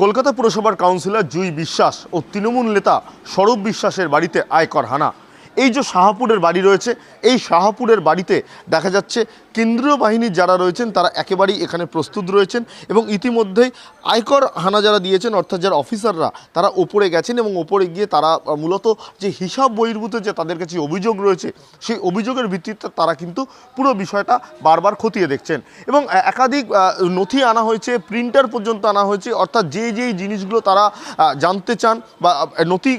কলকাতা পুরসভার কাউন্সিলর জুই বিশ্বাস ও তৃণমূল নেতা স্বরূপ বিশ্বাসের বাড়িতে আয়কর হানা। এই যে শাহাপুরের বাড়ি রয়েছে, এই শাহাপুরের বাড়িতে দেখা যাচ্ছে কেন্দ্রীয় বাহিনীর যারা রয়েছেন, তারা একেবারেই এখানে প্রস্তুত রয়েছেন এবং ইতিমধ্যেই আয়কর হানা যারা দিয়েছেন, অর্থাৎ যারা অফিসাররা, তারা ওপরে গেছেন এবং ওপরে গিয়ে তারা মূলত যে হিসাব বহির্ভূত যে তাদের কাছে অভিযোগ রয়েছে, সেই অভিযোগের ভিত্তিতে তারা কিন্তু পুরো বিষয়টা বারবার খতিয়ে দেখছেন। এবং একাধিক নথি আনা হয়েছে, প্রিন্টার পর্যন্ত আনা হয়েছে, অর্থাৎ যে যেই জিনিসগুলো তারা জানতে চান বা নথি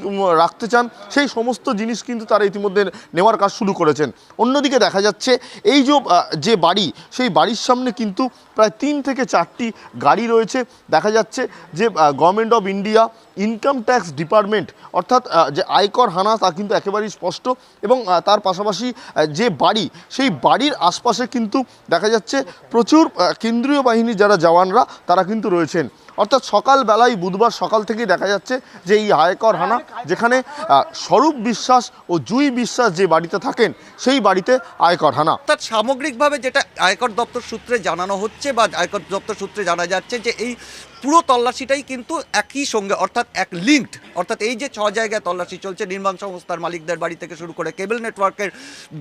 রাখতে চান, সেই সমস্ত জিনিস কিন্তু তারা ইতিমধ্যে নেওয়ার কাজ শুরু করেছেন। অন্যদিকে দেখা যাচ্ছে, এই যে যে বাড়ি, সেই বাড়ির সামনে কিন্তু প্রায় তিন থেকে চারটি গাড়ি রয়েছে। দেখা যাচ্ছে যে government of India income tax department অর্থাৎ যে আয়কর হানা, তা কিন্তু একেবারেই স্পষ্ট এবং তার পাশাপাশি যে বাড়ি, সেই বাড়ির আশপাশে কিন্তু দেখা যাচ্ছে প্রচুর কেন্দ্রীয় বাহিনী যারা জওয়ানরা, তারা কিন্তু রয়েছেন। অর্থাৎ সকালবেলায় বুধবার সকাল থেকেই দেখা যাচ্ছে যে এই আয়কর হানা, যেখানে স্বরূপ বিশ্বাস ও জুই বিশ্বাস যে বাড়িতে থাকেন, সেই বাড়িতে আয়কর হানা। অর্থাৎ সামগ্রিকভাবে যেটা আয়কর দপ্তর সূত্রে জানানো হচ্ছে বা আয়কর দপ্তর সূত্রে জানা যাচ্ছে যে এই পুরো তল্লাশিটাই কিন্তু একই সঙ্গে, অর্থাৎ এক লিঙ্কড অর্থাৎ এই যে ছ জায়গায় তল্লাশি চলছে, নির্মাণ সংস্থার মালিকদের বাড়ি থেকে শুরু করে কেবল নেটওয়ার্কের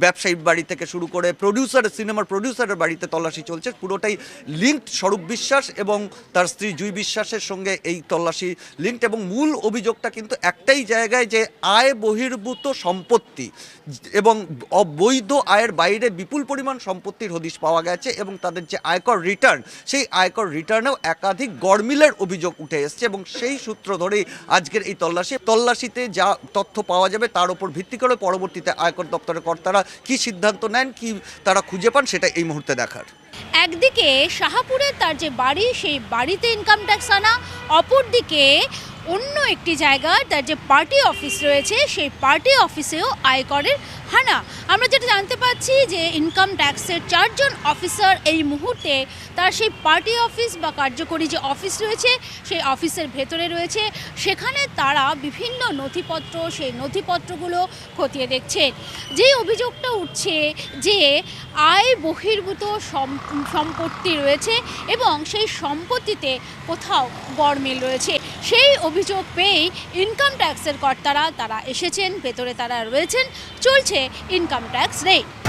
ব্যবসায়ী বাড়ি থেকে শুরু করে প্রডিউসার সিনেমার প্রডিউসারের বাড়িতে তল্লাশি চলছে। পুরোটাই লিঙ্কড স্বরূপ বিশ্বাস এবং তার স্ত্রী জুই বিশ্বাসের সঙ্গে এই তল্লাশি লিঙ্কড এবং মূল অভিযোগটা কিন্তু একটাই জায়গায় যে আয় বহির্ভূত সম্পত্তি এবং অবৈধ আয়ের বাইরে বিপুল পরিমাণ সম্পত্তির হদিশ পাওয়া গেছে এবং তাদের যে আয়কর রিটার্ন সেই আয়কর রিটার্নেও একাধিক গড়মিলের অভিযোগ উঠে এসছে এবং সেই সূত্র ধরেই আজকের এই তল্লাশি, তল্লাশিতে যা তথ্য পাওয়া যাবে তার উপর ভিত্তি করে পরবর্তীতে আয়কর দপ্তরের কর্তারা কি সিদ্ধান্ত নেন, কি তারা খুঁজে পান, সেটা এই মুহূর্তে দেখার। একদিকে শাহাপুরের তার যে বাড়ি সেই বাড়িতে ইনকাম ট্যাক্স আনা অপরদিকে অন্য একটি জায়গায় তার যে পার্টি অফিস রয়েছে, সেই পার্টি অফিসেও আয়করের হানা। আমরা যেটা জানতে পাচ্ছি যে ইনকাম ট্যাক্সের চারজন অফিসার এই মুহূর্তে তার সেই পার্টি অফিস বা কার্যকরী যে অফিস রয়েছে, সেই অফিসের ভেতরে রয়েছে। সেখানে তারা বিভিন্ন নথিপত্র, সেই নথিপত্রগুলো খতিয়ে দেখছেন যেই অভিযোগটা উঠছে যে আয় বহির্ভূত সম- সম্পত্তি রয়েছে এবং সেই সম্পত্তিতে কোথাও গড়মিল রয়েছে। সেই অভিযোগ পেয়েই ইনকাম ট্যাক্সের কর্তারা, তারা এসেছেন, ভেতরে তারা রয়েছেন, চলছে ইনকাম ট্যাক্স রেট